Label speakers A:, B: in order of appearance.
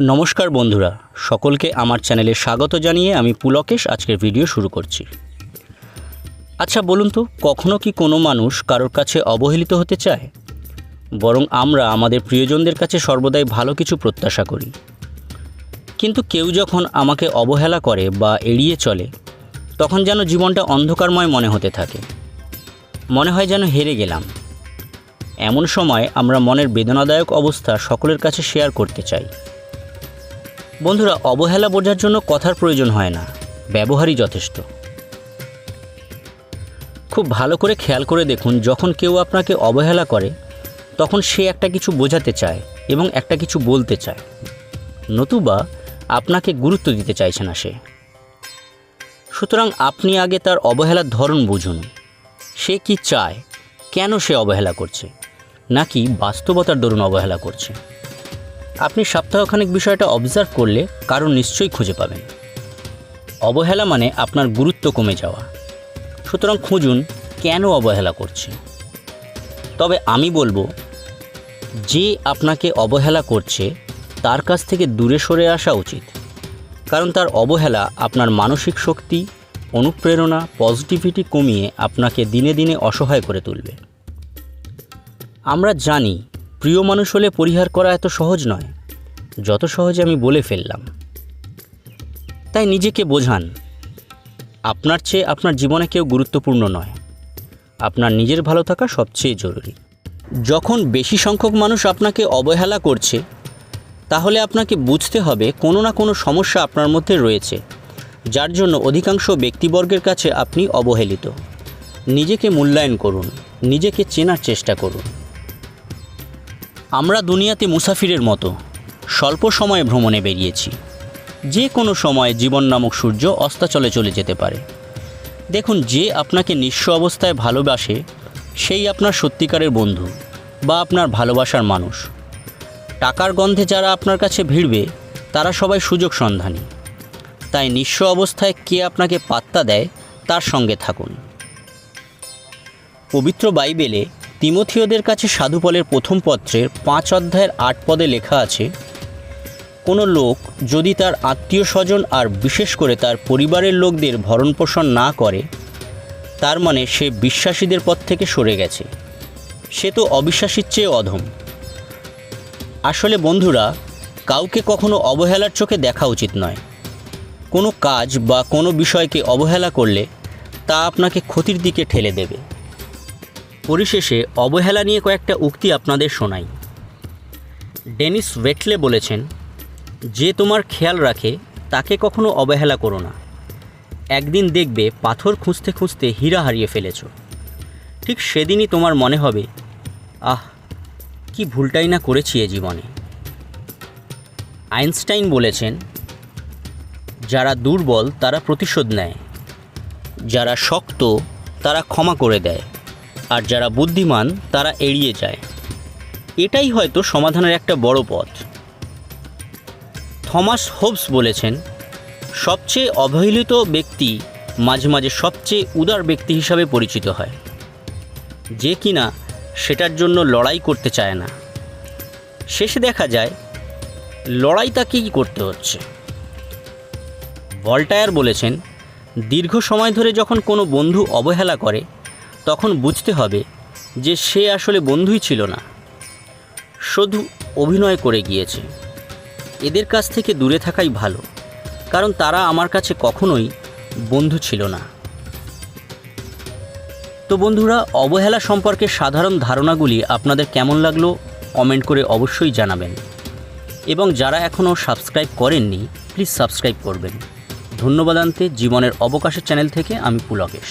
A: নমস্কার বন্ধুরা, সকলকে আমার চ্যানেলে স্বাগত জানিয়ে আমি পুলকেশ আজকের ভিডিও শুরু করছি। আচ্ছা বলুন তো, কখনো কি কোনো মানুষ কারোর কাছে অবহেলিত হতে চায়? বরং আমরা আমাদের প্রিয়জনদের কাছে সর্বদাই ভালো কিছু প্রত্যাশা করি। কিন্তু কেউ যখন আমাকে অবহেলা করে বা এড়িয়ে চলে, তখন যেন জীবনটা অন্ধকারময় মনে হতে থাকে। মনে হয় যেন হেরে গেলাম। এমন সময় আমরা মনের বেদনাদায়ক অবস্থা সকলের কাছে শেয়ার করতে চাই। বন্ধুরা, অবহেলা বোঝার জন্য কথার প্রয়োজন হয় না। ব্যবহারই যথেষ্ট। খুব ভালো করে খেয়াল করে দেখুন, যখন কেউ আপনাকে অবহেলা করে, তখন সে একটা কিছু বোঝাতে চায় এবং একটা কিছু বলতে চায়। নতুবা আপনাকে গুরুত্ব দিতে চাইছে না সে। সুতরাং আপনি আগে তার অবহেলার ধরন বুঝুন। সে কি চায়? কেন সে অবহেলা করছে? নাকি বাস্তবতার দরুন অবহেলা করছে? আপনি সপ্তাহখানেক বিষয়টা অবজার্ভ করলে কারণ নিশ্চয়ই খুঁজে পাবেন। অবহেলা মানে আপনার গুরুত্ব কমে যাওয়া। সুতরাং খুঁজুন, কেন অবহেলা করছে? তবে আমি বলব, যে আপনাকে অবহেলা করছে, তার কাছ থেকে দূরে সরে আসা উচিত। কারণ তার অবহেলা আপনার মানসিক শক্তি, অনুপ্রেরণা পজিটিভিটি কমিয়ে আপনাকে দিনে দিনে অসহায় করে তুলবে। আমরা জানি প্রিয় মানুষ হলে পরিহার করা এত সহজ নয়। যত সহজে আমি বলে ফেললাম। তাই নিজেকে বোঝান। আপনার চেয়ে আপনার জীবনে কেউ গুরুত্বপূর্ণ নয়। আপনার নিজের ভালো থাকা সবচেয়ে জরুরি। যখন বেশি সংখ্যক মানুষ আপনাকে অবহেলা করছে, তাহলে আপনাকে বুঝতে হবে কোনো না কোনো সমস্যা আপনার মধ্যে রয়েছে, যার জন্য অধিকাংশ ব্যক্তিবর্গের কাছে আপনি অবহেলিত। নিজেকে মূল্যায়ন করুন, নিজেকে চেনার চেষ্টা করুন। আমরা দুনিয়াতে মুসাফিরের মতো স্বল্প সময়ে ভ্রমণে বেরিয়েছি। যে কোনো সময় জীবন নামক সূর্য অস্তাচলে চলে যেতে পারে। দেখুন, যে আপনাকে নিঃস্ব অবস্থায় ভালোবাসে, সেই আপনার সত্যিকারের বন্ধু বা আপনার ভালোবাসার মানুষ। টাকার গন্ধে যারা আপনার কাছে ভিড়বে, তারা সবাই সুযোগ সন্ধানী। তাই নিঃস্ব অবস্থায় কে আপনাকে পাত্তা দেয়, তার সঙ্গে থাকুন। পবিত্র বাইবেলে তিমথিয়দের কাছে সাধুপলের প্রথম পত্রের পাঁচ অধ্যায়ের আট পদে লেখা আছে, কোনো লোক যদি তার আত্মীয় স্বজন আর বিশেষ করে তার পরিবারের লোকদের ভরণপোষণ না করে, তার মানে সে বিশ্বাসীদের পথ থেকে সরে গেছে। সে তো অবিশ্বাসীর চেয়ে অধম। আসলে বন্ধুরা, কাউকে কখনো অবহেলার চোখে দেখা উচিত নয়। কোনো কাজ বা কোনো বিষয়কে অবহেলা করলে তা আপনাকে ক্ষতির দিকে ঠেলে দেবে। পরিশেষে অবহেলা নিয়ে কয়েকটা উক্তি আপনাদের শোনাই। ডেনিস ওয়েটলে বলেছেন, যে তোমার খেয়াল রাখে, তাকে কখনো অবহেলা করো না। একদিন দেখবে পাথর খুঁজতে খুঁজতে হীরা হারিয়ে ফেলেছ। ঠিক সেদিনই তোমার মনে হবে, আহ, কি ভুলটাই না করেছি এ জীবনে। আইনস্টাইন বলেছেন, যারা দুর্বল, তারা প্রতিশোধ নেয়, যারা শক্ত, তারা ক্ষমা করে দেয়। আর যারা বুদ্ধিমান, তারা এড়িয়ে যায়। এটাই হয়তো সমাধানের একটা বড় পথ। থমাস হোবস বলেছেন, সবচেয়ে অবহেলিত ব্যক্তি মাঝে মাঝে সবচেয়ে উদার ব্যক্তি হিসাবে পরিচিত হয়। যে কিনা সেটার জন্য লড়াই করতে চায় না। শেষে দেখা যায়, লড়াই তাকেই করতে হচ্ছে। ভল্টায়ার বলেছেন, দীর্ঘ সময় ধরে যখন কোনো বন্ধু অবহেলা করে তখন বুঝতে হবে যে সে আসলে বন্ধুই ছিল না। শুধু অভিনয় করে গিয়েছে। এদের কাছ থেকে দূরে থাকাই ভালো, কারণ তারা আমার কাছে কখনোই বন্ধু ছিল না। তো বন্ধুরা, অবহেলা সম্পর্কে সাধারণ ধারণাগুলি আপনাদের কেমন লাগল কমেন্ট করে অবশ্যই জানাবেন। এবং যারা এখনও সাবস্ক্রাইব করেননি, প্লিজ সাবস্ক্রাইব করবেন। ধন্যবাদ আনতে জীবনের অবকাশের চ্যানেল থেকে আমি পুলকেশ।